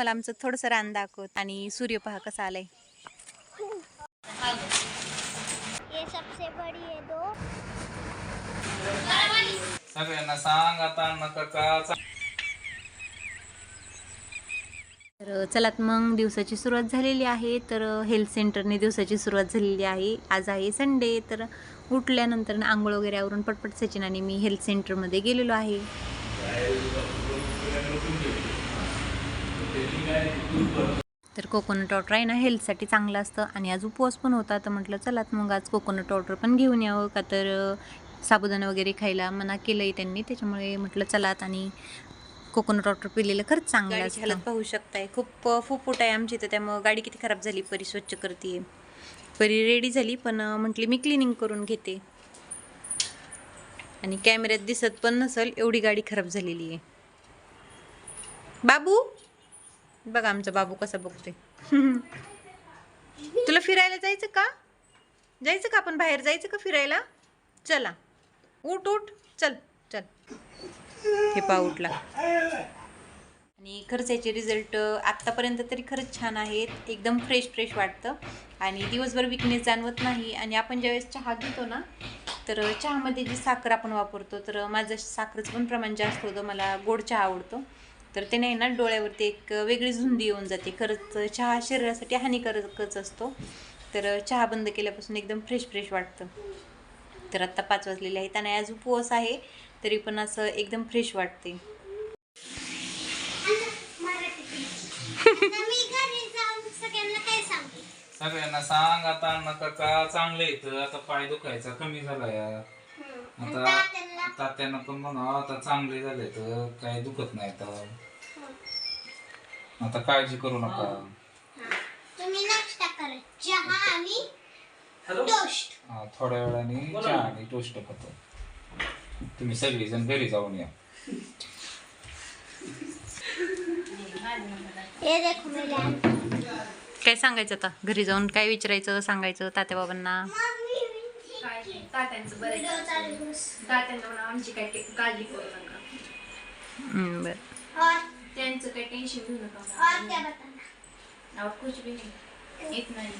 तुम्हाला आमचं थोडंसं रान दाखवत आणि सूर्य पहा कसा आलाय. ये सबसे बड़ी है दो. सगळ्यांना सांग आता नका का तर चलात मग दिवसाची सुरुवात झालेली आहे. तर हेल्थ सेंटरने दिवसाची सुरुवात झालेली आहे. आज आहे संडे तर उठल्यानंतर ना आंघोळ वगैरे आवरून पटपट सचिन आणि मी हेल्थ सेंटरमध्ये गेलेलो आहे. तर कोकोनट वॉटर आहे ना हेल्थसाठी चांगलं असतं. आणि आज उपवास पण होता तर म्हटलं चलात मग आज कोकोनट वॉटर पण घेऊन यावं. का तर साबुदाणा वगैरे खायला मना केलंय त्यांनी. त्याच्यामुळे म्हटलं चलात आणि कोकोनट वॉटर पिलेलं खरंच चांगलं असतं. पाहू शकताय. खूप फुफूट आहे आमची तर त्यामुळं गाडी किती खराब झाली परी स्वच्छ करते परी रेडी झाली पण म्हटली मी क्लिनिंग करून घेते. आणि कॅमेऱ्यात दिसत पण नसल एवढी गाडी खराब झालेली आहे बाबू! बघा आमचा बाबू कसा बघतोय. तुला फिरायला जायचं का? जायचं का आपण बाहेर? जायचं का फिरायला? चला. उठ उठ. चल चल. हे पा उठला. आणि खरंच याचे रिझल्ट आत्तापर्यंत तरी खरंच छान आहेत. एकदम फ्रेश फ्रेश वाटतं. आणि दिवसभर विकनेस जाणवत नाही. आणि आपण ज्यावेळेस चहा घेतो ना तर चहामध्ये जी साखर आपण वापरतो तर माझं साखरेचं पण प्रमाण जास्त होतं. मला गोड चहा आवडतो. तर ते नाही ना डोळ्यावरती एक वेगळी झुंदी येऊन जाते. खरंच चहा शरीरासाठी हानिकारकच असतो. तर चहा बंद केल्यापासून एकदम फ्रेश फ्रेश वाटतं. तर आत्ता पाच वाजलेले आहेत आणि आज उपवास आहे तरी पण असं एकदम फ्रेश वाटते. आता मी घरी जाऊन सगळ्यांना काय सांगते सगळ्यांना सांग आता नका का चांगलं येतं आता पाय दुखायचा कमी झाला यार आता तात्यांना पण म्हणा आता चांगले झाले तर काही दुखत नाही तर आता काळजी करू नका. तुम्ही नाश्ता करा. चहा आणि टोस्ट. हा, थोड्या वेळाने चहा आणि टोस्ट खातो तुम्ही सगळेजण घरी जाऊन या. देखो मेरे काय सांगायचं आता? घरी जाऊन काय विचारायचं सांगायचं तात्या बाबांना काय नाही, तात्यांचं बरं व्हिडिओ चालू बस. तात्यांना म्हणा आमची काय टे- काळजी करू नका. हम्म, बरं. और? त्यांचं काही टेन्शन घेऊ और नका क्या बताना. अहो, कुछ भी नाही. येत नाही.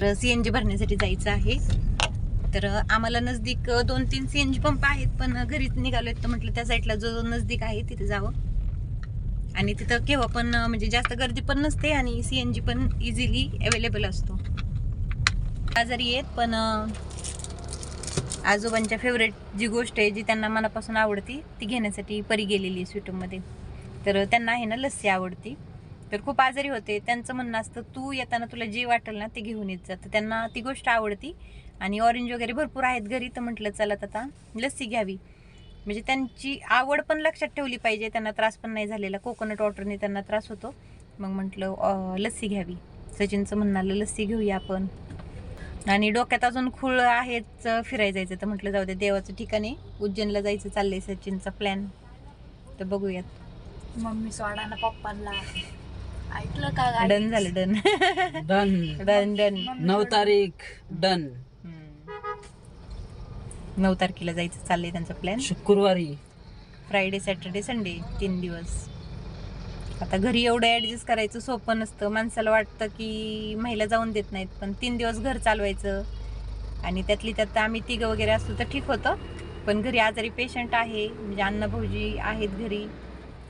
तर सी एन जी भरण्यासाठी जायचं आहे. तर आम्हाला नजदीक दोन तीन सी एन जी पंप आहेत पण घरीच निघालोय तर म्हटलं त्या साईडला जो नजदीक आहे तिथे जावं. आणि तिथं केव्हा पण म्हणजे जास्त गर्दी पण नसते आणि सी एन जी पण इझिली अवेलेबल असतो. आजारी आहेत पण आजोबांच्या फेवरेट जी गोष्ट आहे जी त्यांना मनापासून आवडती ती घेण्यासाठी परी गेलेली आहे स्वीटमध्ये तर त्यांना आहे ना लस्सी आवडती. तर खूप आजारी होते. त्यांचं म्हणणं असतं तू येताना तुला जे वाटेल ना ते घेऊन येत जा. तर त्यांना ती गोष्ट आवडती. आणि ऑरेंज वगैरे भरपूर आहेत घरी तर म्हटलं चला आता लस्सी घ्यावी. म्हणजे त्यांची आवड पण लक्षात ठेवली पाहिजे. त्यांना त्रास पण नाही झालेला. कोकोनट वॉटरने त्यांना त्रास होतो. मग म्हटलं लस्सी घ्यावी. सचिनचं म्हणणं आलं लस्सी घेऊया आपण. आणि डोक्यात अजून खूळ आहेच फिरायला जायचं तर म्हटलं जाऊ दे देवाचं ठिकाण आहे. उज्जैनला जायचं चाललंय सचिनचा प्लॅन तर बघूयात. मम्मी सोडा ना पप्पांना. ऐकलं का? डन झालं डन डन डन डन नऊ तारीख डन नऊ तारखेला जायचं चाललंय त्यांचा प्लॅन शुक्रवारी. फ्रायडे सॅटर्डे संडे तीन दिवस. आता घरी एवढं ॲडजस्ट करायचं सोपं नसतं. माणसाला वाटतं की महिला जाऊन देत नाहीत पण तीन दिवस घर चालवायचं आणि त्यातली त्यात आम्ही तिघं वगैरे असतो तर ठीक होतं. पण घरी आजारी पेशंट आहे म्हणजे अण्णा भाऊजी आहेत घरी.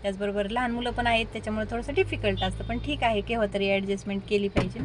त्याचबरोबर लहान मुलं पण आहेत त्याच्यामुळे थोडंसं डिफिकल्ट असतं. पण ठीक आहे केव्हा तरी ॲडजस्टमेंट केली पाहिजे.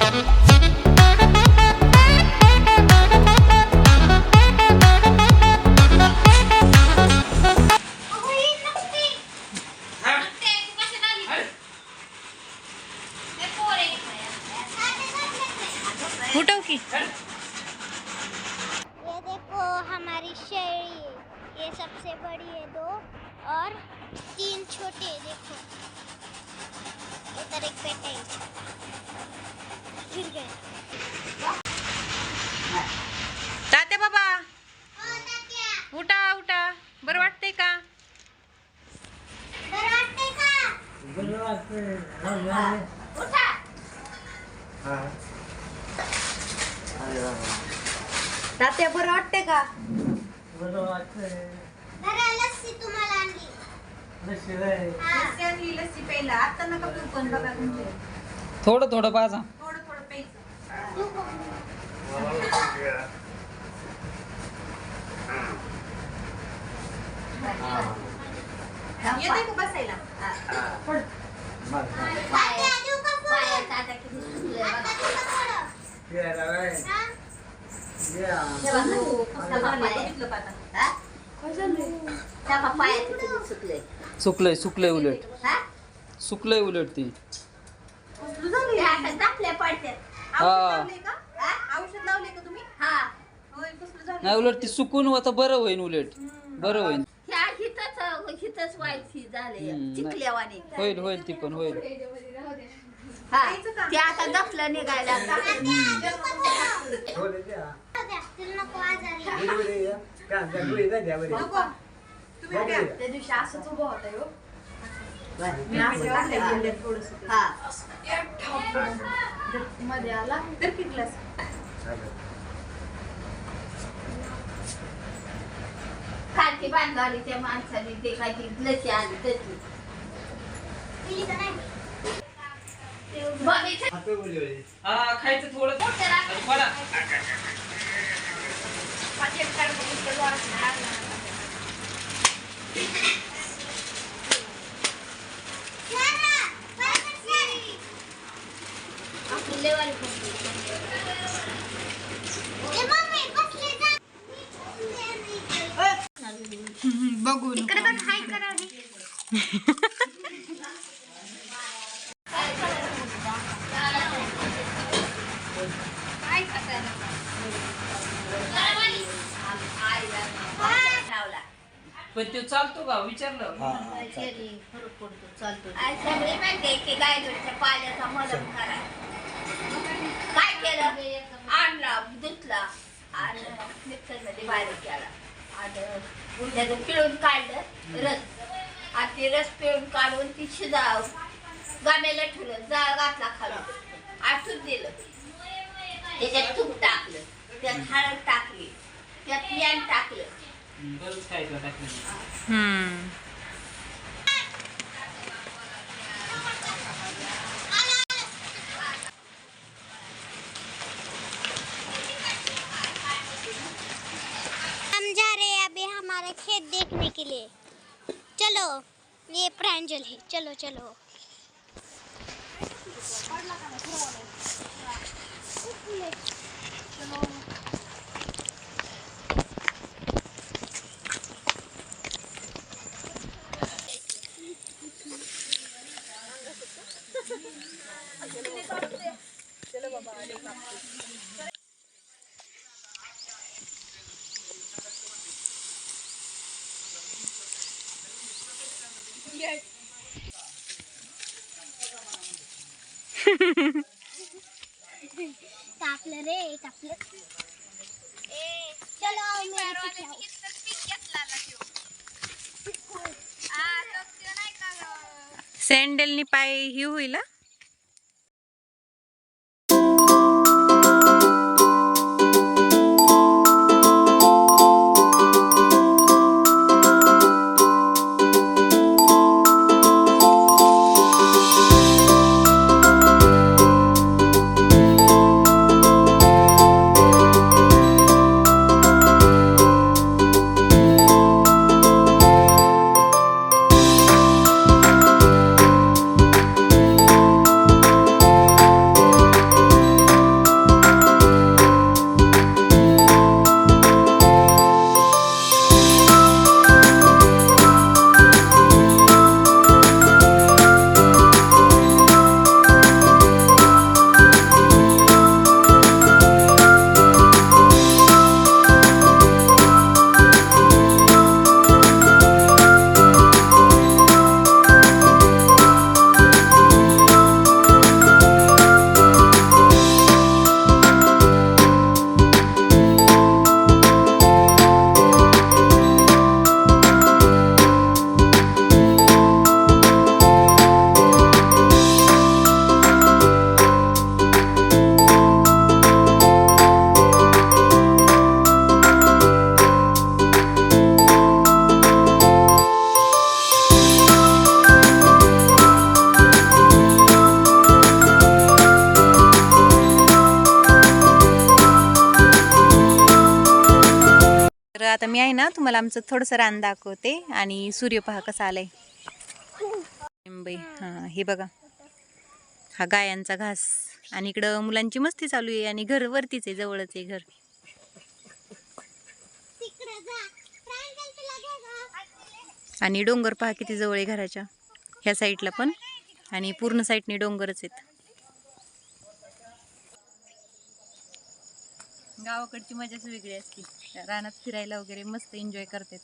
Thank you. तात्या बाबा ओ तात्या. उठा उठा. बरं वाटतंय का? बरं वाटतंय का? उठा. तात्या बरं वाटतंय का? बरं लस्सी हा. प्यायला. आता नका पिऊ पण बघा तुमचे. थोडं थोडं पाजा थोडं थोडं प्यायचं तू बघ. येते का बसायला का का का? सुकलंय सुकलंय उलट सुकलंय उलट ती? औषध हा. लावलंय का? औषध लावलंय का तुम्ही होय कसलं झालंय? नाही उलट ती सुकून आता बरं होईन उलट बरं होईन ह्या हितच हितच व्हायची झाले हम्म, चिकल्यावानी होईल होईल ती पण होईल हा? ते आता दफलं निघायला लागलं. नको. त्या दिवशी असंच उभं होतं हो. मी असं वाटलं गेलं थोडंसं. हा मध्ये आला तर किती खालती बांधवाली त्या माणसाने ते काय ती लसी आली तशी खायचं थोडं बरं Thank you बरोबर शाळी. आपली लेवाली ए, मम्मी, बसले जा. बघू पण तो चालतो का विचारलं. चालतो. पाल्याचा मलम करा केलं. आणला धुतला आणि मिक्सरमध्ये बारीक केला. आणि त्याचं पिळून काढलं रस. आणि ते रस पिळून काढून ती शिजाव गाण्याला ठेवलं जाळ घातला खालून. आटून दिलं. त्याच्यात तूप टाकलं त्यात हळद टाकली त्यात बियाण टाकलं. हमारे खेत देखने के लिए। चलो ये प्रांजल है। चलो। चलो। कापलं रे कापलं ए सँडलनी पाय ही होईल आमचं थोडंसं रान दाखवते आणि सूर्य पहा कसा आलाय. मुंबई हां हे बघा. हा गायांचा घास. आणि इकडं मुलांची मस्ती चालू आहे आणि घर वरतीच आहे जवळच आहे घर. आणि डोंगर पहा किती जवळ आहे घराच्या. ह्या साईडला पण. आणि पूर्ण साईडने डोंगरच आहेत. गावाकडची मजाच वेगळी असते. रानात फिरायला वगैरे मस्त एन्जॉय करता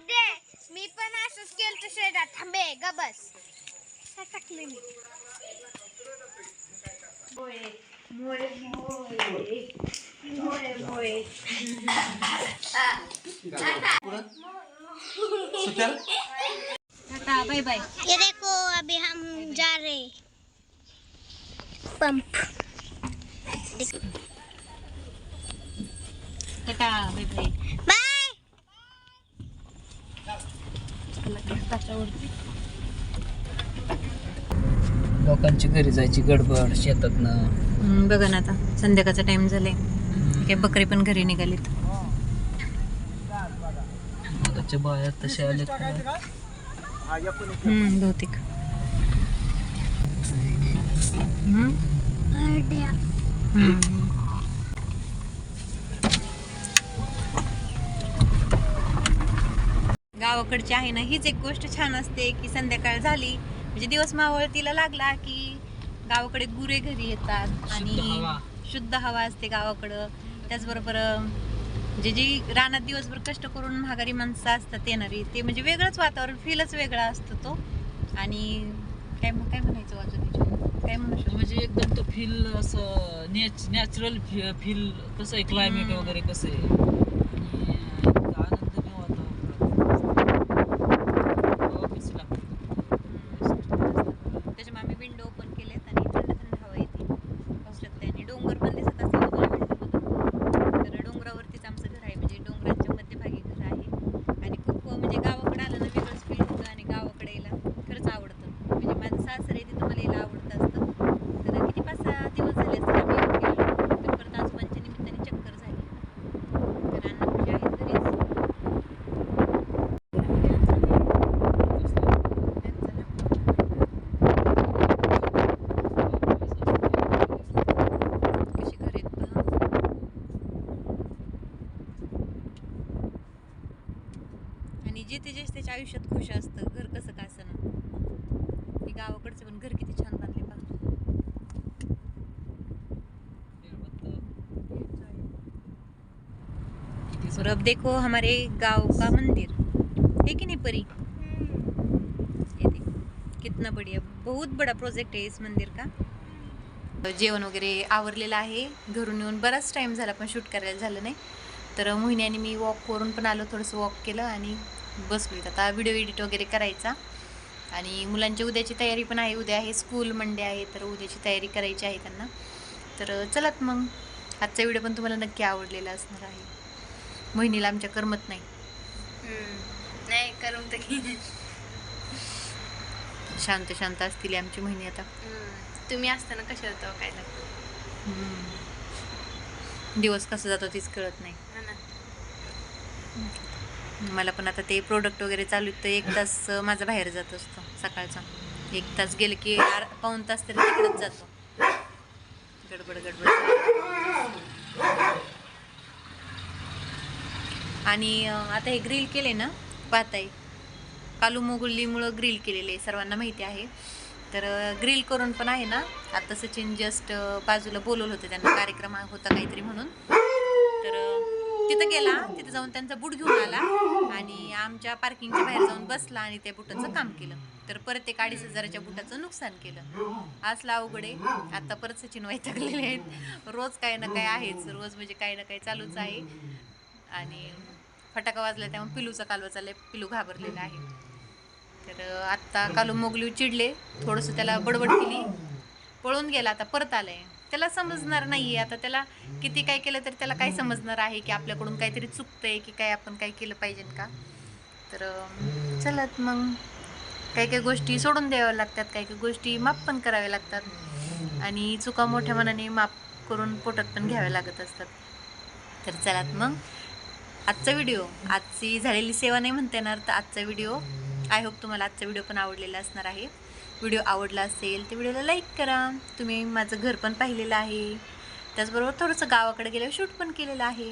दे. मी पण असंच केलं शेतात थांबे ग बस. टाकले मी? Tata bye bye. ये देखो अभी हम जा रहे pump tata bye bye bye लोकांची घरी जायची गडबड शेतातनं. हम्म, बघा ना आता. संध्याकाळचा टाइम झालाय. बकरे पण घरी निघालेत. बाया तशा आल्या हम्म, बहुतेक. हम्म, हम्म. गावाकडची आहे ना हीच एक गोष्ट छान असते की संध्याकाळ झाली म्हणजे दिवस मावळतीला लागला की गावाकडे गुरे घरी येतात आणि. शुद्ध हवा असते गावाकडं त्याचबरोबर म्हणजे जी रानात दिवसभर कष्ट करून महागारी माणसं असतात येणारी ते म्हणजे वेगळंच वातावरण फीलच वेगळा असतो तो आणि काय काय म्हणायचं अजून? काय म्हणू शकतो म्हणजे एकदम तो फील असं नॅच नॅचरल फील कसं आहे क्लायमेट. वगैरे कसं आहे आणि इतकं आनंदमय वातावरण हवा कशी लागते त्याच्यामुळे आम्ही विंडो ओपन केलेत आणि थंड थंड हवा येते पाऊस लागते आणि डोंगर पण दिसत असेल तुम्हाला विंडोमधून तर डोंगरावरतीच आमचं घर आहे म्हणजे डोंगरांच्या मध्यभागी घर आहे आणि खूप म्हणजे गावाकडे आलं ना वेगळंच फील होतं आणि गावाकडे यायला खरंच आवडतं म्हणजे माझं सासर आहे तिथं मला यायला आवडतं असतं तर किती पाच सहा दिवस झाले असतील आम्ही येऊन गेलो तर परत आजोबांच्या निमित्ताने चक्कर झाली तर अण्णापूजा आहेत घरीच कशी घर आहेत पहा. जिथे जे त्याच्या आयुष्यात खुश असतं घर कसं का असं हे गावाकडचं पण घर किती छान बांधले पहा. और अब देखो हमारे गांव का मंदिर. है कि नहीं परी? ये देखो कितना बढ़िया बहुत बड़ा प्रोजेक्ट है इस मंदिर का. जेवण वगैरे आवरलेलं आहे. घरून येऊन बराच टाईम झाला पण शूट करायला झालं नाही. तर मोहिनी आणि मी वॉक करून पण आलो थोडंसं वॉक केलं आणि बसलो आता व्हिडिओ एडिट वगैरे करायचा. आणि मुलांची उद्याची तयारी पण आहे. उद्या आहे स्कूल मंडे आहे. तर उद्याची तयारी करायची आहे त्यांना. तर चलत मग. आजचा व्हिडिओ पण तुम्हाला नक्की आवडलेला असणार आहे. मोहिनीला आमच्या करमत नाही. नाही करून तर की शांत शांत असतील आमची मोहिनी आता. तुम्ही असताना कशाला तो काय. दिवस कसं जातो तीच कळत नाही. हा ना. मला पण आता ते प्रोडक्ट वगैरे चालू आहेत तर एक तास माझा बाहेर जात असतो सकाळचा. एक तास गेलं की आर- पाऊण तास तरी तिकडंच जातो. गडबड गडबड. आणि आता हे ग्रिल केले ना पाहताय कालू मोगुल्लीमुळं ग्रिल केलेले सर्वांना माहिती आहे. तर ग्रिल करून पण आहे ना आता सचिन जस्ट बाजूला बोलवलं होतं त्यांना कार्यक्रम होता काहीतरी म्हणून. तिथं गेला तिथं जाऊन त्यांचा बूट घेऊन आला आणि आमच्या पार्किंगच्या बाहेर जाऊन बसला आणि त्या बुटाचं काम केलं. तर परत एक अडीच हजाराच्या बुटाचं नुकसान केलं. असला अवघड आहे. आता परत सचिन वैतागलेले आहेत. रोज काही ना काय आहेच. रोज म्हणजे काही ना काही चालूच आहे. आणि फटाका वाजला त्यामुळे पिलूचा कालवा चाललाय. पिलू घाबरलेला आहे. तर आत्ता कालू मोगली चिडले. थोडंसं त्याला बडबड केली. पळून गेला. आता परत आलाय. त्याला समजणार नाही आहे आता त्याला किती काय केलं तरी त्याला काय समजणार आहे की आपल्याकडून काहीतरी चुकतंय की काय आपण काय केलं पाहिजे का? तर चलत मग. काही काही गोष्टी सोडून द्याव्या लागतात काही काही गोष्टी माफ पण कराव्या लागतात. आणि चुका मोठ्या मनाने माफ करून पोटात पण घ्याव्या लागत असतात. तर चलात मग. आजचा व्हिडिओ आजची झालेली सेवा नाही म्हणता येणार तर आजचा व्हिडिओ आय होप तुम्हाला आजचा व्हिडिओ पण आवडलेला असणार आहे. व्हिडिओ आवडला असेल तर व्हिडिओला लाईक करा. तुम्ही माझं घर पण पाहिलेलं आहे. त्याचबरोबर थोडंसं गावाकडे गेल्यावर शूट पण केलेलं आहे.